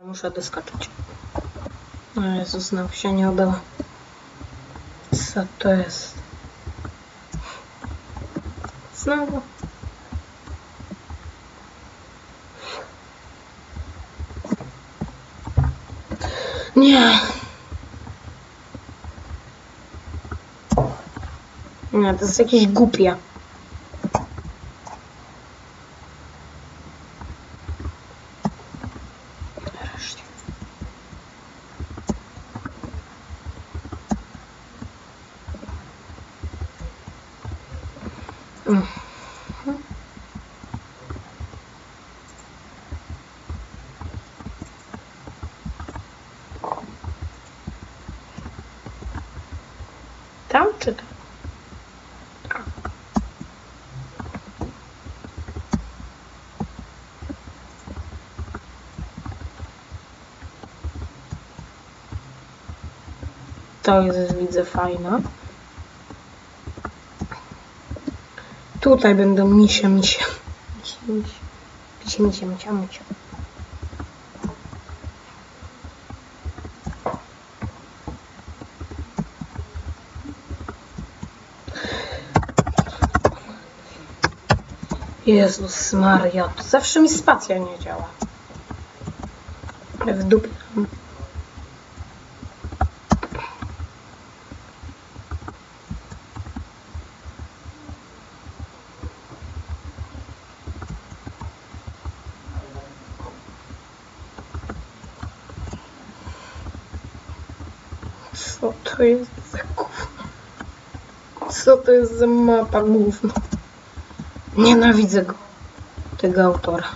Muszę doskoczyć. O Jezu, znowu się nie udało. Co to jest? Znowu. Nie. Nie, to jest jakieś głupie. Nareszcie. Mhm. Tam czy tam? To jest, widzę, fajne. Tutaj będą misie, misie. Misie, misie. Misie, misie, misie, misie. Jezus Maria, zawsze mi spacja nie działa. W dupie. mam. Co to jest za? Co to jest za mapa gówno? Nienawidzę go. Tego autora.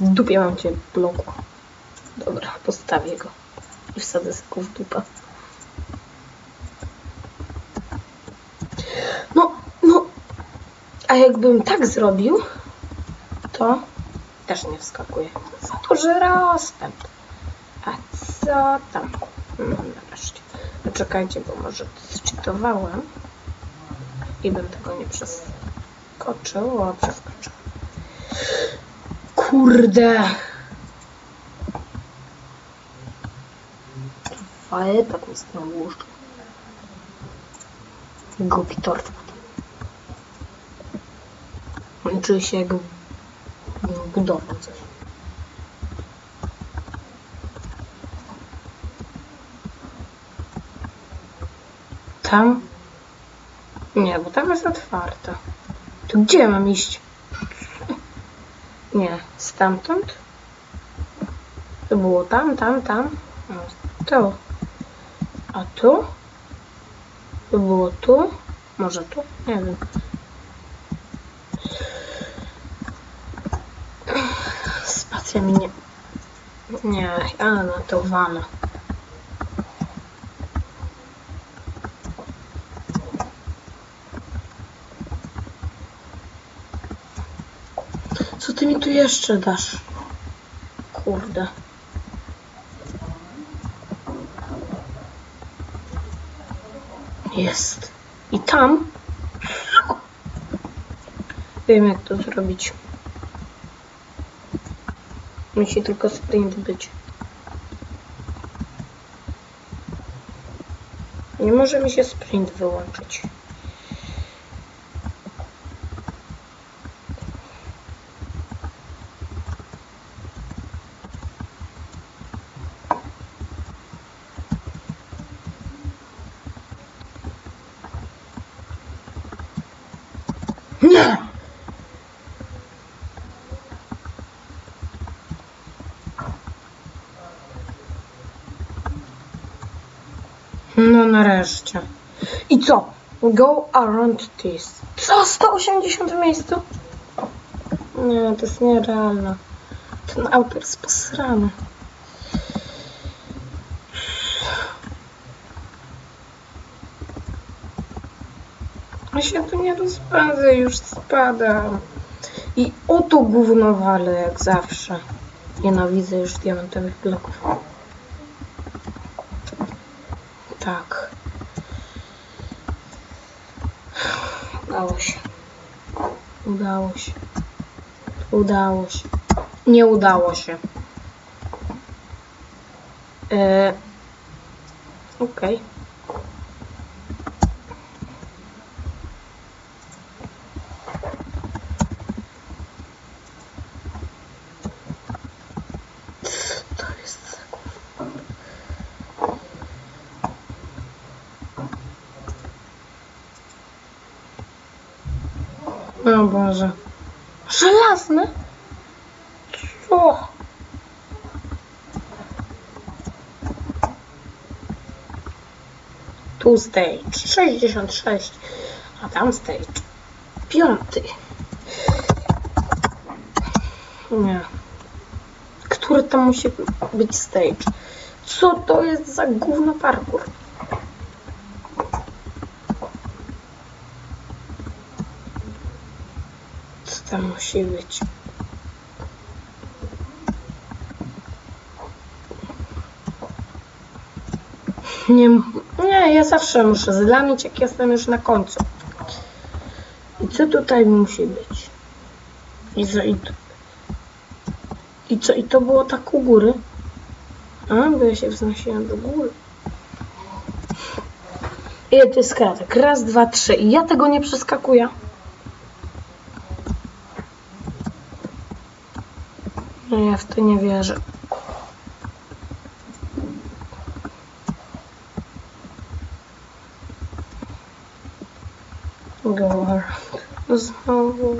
W dupie mam cię bloku. Dobra, postawię go. I wsadzę sobie w dupę. No, no. A jakbym tak zrobił, to też nie wskakuje. Za że rozpęd. A co tam? No nareszcie. Poczekajcie, bo może zczytowałem i bym tego nie przeskoczył, przeskoczył. Kurde! Ale tak mi znowu łóżko. Głupi tort. Czuję się jak budował coś. Tam? Nie, bo tam jest otwarte. To gdzie mam iść? Nie, stamtąd? To było tam, tam, tam. To. A tu? To było tu? Może tu? Nie wiem. Spacja mi nie... Nie, ja na to walę. Mi tu jeszcze dasz? Kurde. Jest. I tam? Wiem jak to zrobić. Musi tylko sprint być. Nie może mi się sprint wyłączyć. Nie! No nareszcie. I co? Go around this. Co? 180 w miejscu? Nie, to jest nierealne. Ten autor jest posrany. Ja się tu nie rozpędzę, już spadam. I oto gówno walę, jak zawsze. Nienawidzę już diamentowych bloków. Tak. Udało się. Udało się. Udało się. Nie udało się. E... Okej. Co Boże. Żelazne? Co? Tu stage 66, a tam stage piąty. Nie. Który tam musi być stage? Co to jest za gówno parkour? Tam musi być? Nie, nie, ja zawsze muszę zlamić, jak jestem już na końcu. I co tutaj musi być? I co, i, i co, i to było tak u góry? A, bo ja się wznosiłem do góry. Ile to jest kratek? Raz, dwa, trzy. I ja tego nie przeskakuję. Ja w to nie wierzę. Go around. Znowu.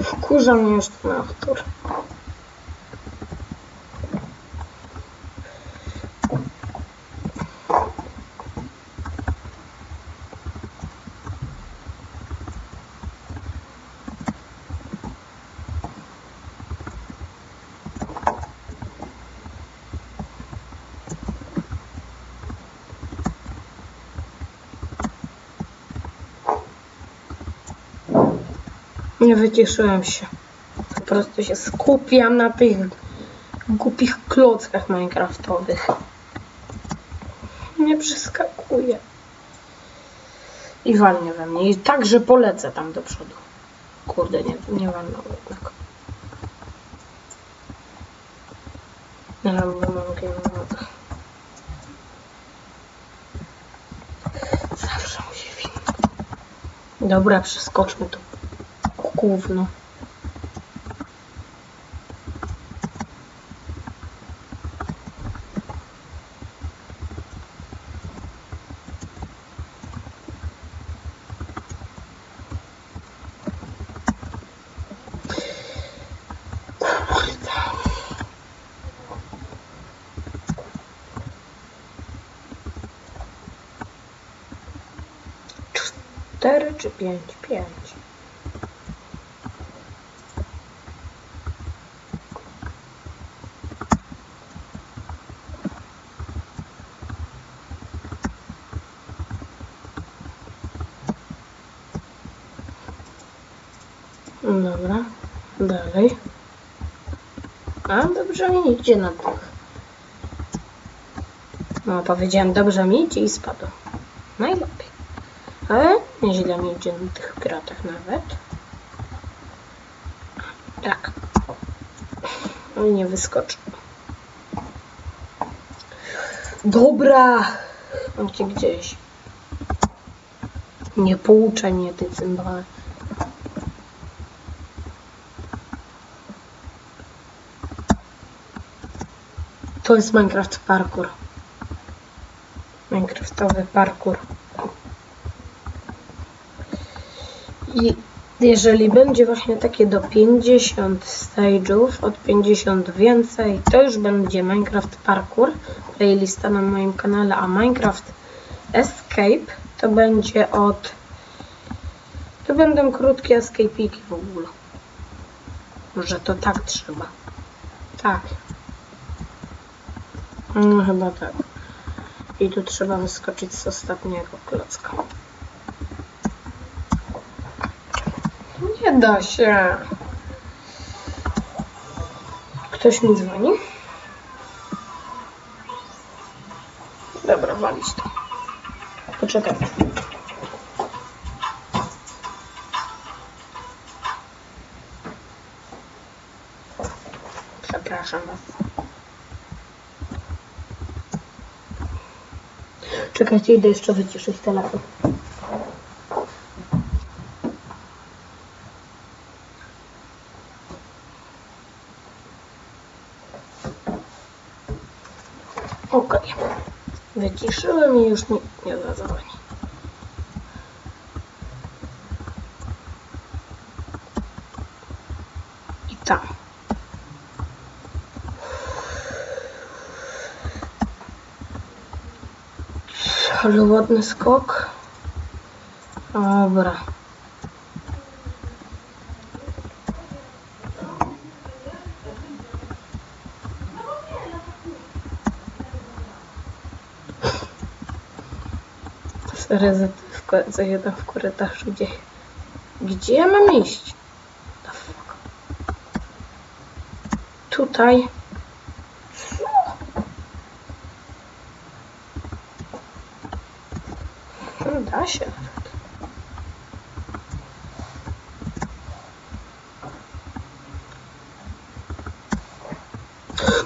Wkurza mnie już ten autor. Nie wycieszyłem się. Po prostu się skupiam na tych głupich klockach minecraftowych. Nie przeskakuje. I walnie we mnie. I tak, że polecę tam do przodu. Kurde, nie, nie walnął jednak. Nie wiem, bo mam game Zawsze musi winno. Dobra, przeskoczmy to gówno. Cztery czy pięć? Pięć. Dobra, dalej. A, dobrze mi idzie na tych. No, powiedziałem, dobrze mi idzie i spadł. Najlepiej. Ale nieźle mi idzie na tych piratach nawet. Tak. I nie wyskoczy. Dobra! Mam cię gdzieś. Nie pouczaj mnie, ty cymbale. To jest Minecraft Parkour. Minecraftowy parkour. I jeżeli będzie właśnie takie do 50 stage'ów, od 50 więcej, to już będzie Minecraft Parkour, playlista na moim kanale, a Minecraft Escape to będzie od... To będą krótkie escape'iki w ogóle. Może to tak trzeba. Tak. No chyba tak. I tu trzeba wyskoczyć z ostatniego klocka. Nie da się. Ktoś mi dzwoni? walić to. Poczekaj. Przepraszam was. Czekajcie, idę jeszcze wyciszyć telefon. Okej. Wyciszyłem i już nikt nie zadzwoni. I tam. Ładny skok. Dobra. Ko- co jeden w korytarzu. Gdzie, gdzie ja mam iść? Tutaj. Co? No, da się nawet.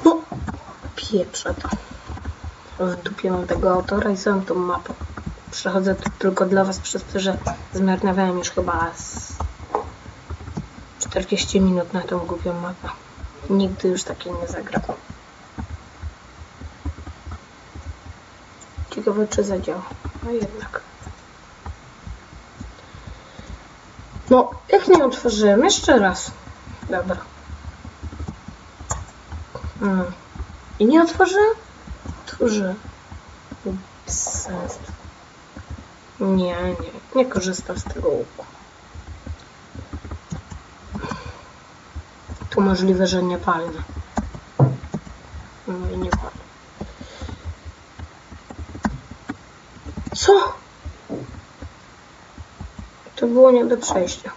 No, pieprzę to. W dupie mam tego autora i sam tą mapę. Przechodzę tu tylko dla was przez to, że zmarnowałem już chyba z 40 minut na tą głupią mapę. Nigdy już takiej nie zagram. Ciekawe czy zadziała. No jednak. No, jak nie otworzyłem? Jeszcze raz. Dobra. Mm. I nie? Otworzyłem. Bez sensu. Nie, nie. Nie korzystam z tego łuku. Tu możliwe, że nie palnę. No i nie palnę. Co? To było nie do przejścia.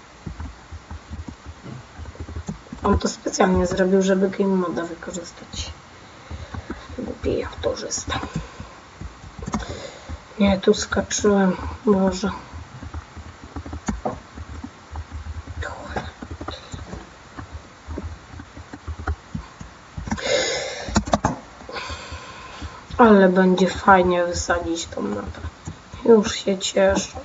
On to specjalnie zrobił, żeby game moda wykorzystać. Autorzysta. Nie, tu skoczyłem. Może. Cholera. Ale będzie fajnie wysadzić tą mapę. Już się cieszę.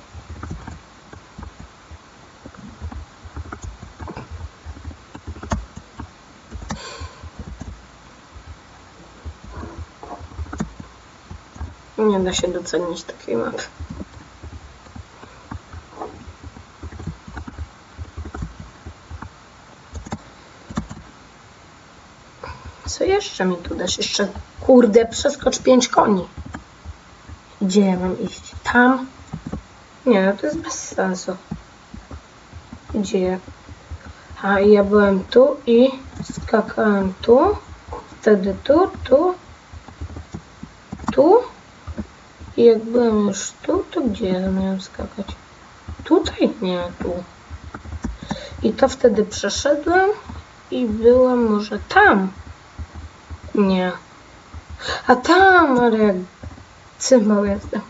Nie da się docenić takiej mapy. Co jeszcze mi tu dasz? Jeszcze, kurde, przeskocz pięć koni. Gdzie ja mam iść? Tam? Nie, to jest bez sensu. Gdzie? A ja byłem tu i skakałem tu. Wtedy tu, tu. I jak byłem już tu, to gdzie ja miałem skakać? Tutaj? Nie, tu. I to wtedy przeszedłem i byłem może tam. Nie. A tam, ale jak cymbał jestem.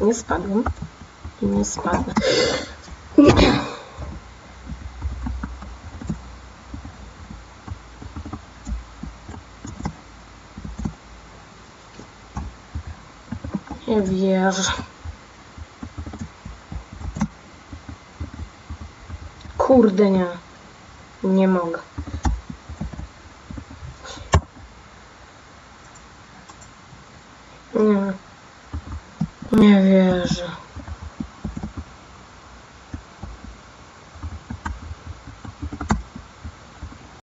Nie spadłem. Nie spadnę. Nie wierzę. Kurde nie. Nie mogę. Nie. Nie wierzę.